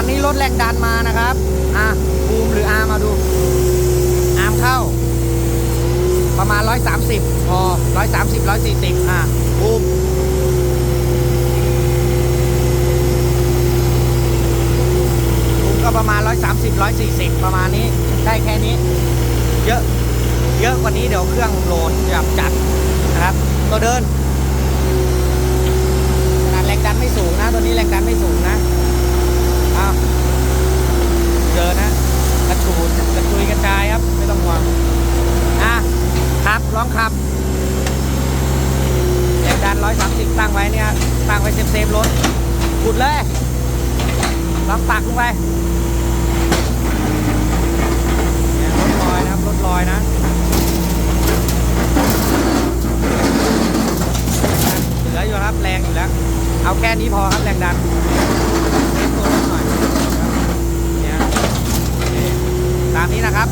ฝั่งนี้ลดแรงดันมานะครับ อะบูมหรืออาร์มมาดู อาร์มเข้า ประมาณ 130พอ130 140 อะบูมบูมก็ประมาณ 130 140 ประมาณนี้ ได้แค่นี้ เยอะ เยอะกว่านี้เดี๋ยวเครื่องโหลดจับจัดนะครับ ตัวเดินขนาดแรงดันไม่สูงนะ ตัวนี้แรงดันไม่สูงนะอ้าวเดินนะ กระชูดกระจุยกระจายครับ ไม่ต้องห่วง อะค รับลองขับแรงดัน 130 ตั้งไว้เนี่ย ตั้งไว้เซฟเซฟๆรถขุดเลยลองปักลงไปเนี่ยรถลอยนะครับรถลอยนะเหลืออยู่ครับแรงอยู่แล้ว เอาแค่นี้พอครับแรงดันเซฟตัวรถหน่อยเนี่ยตามนี้นะครับ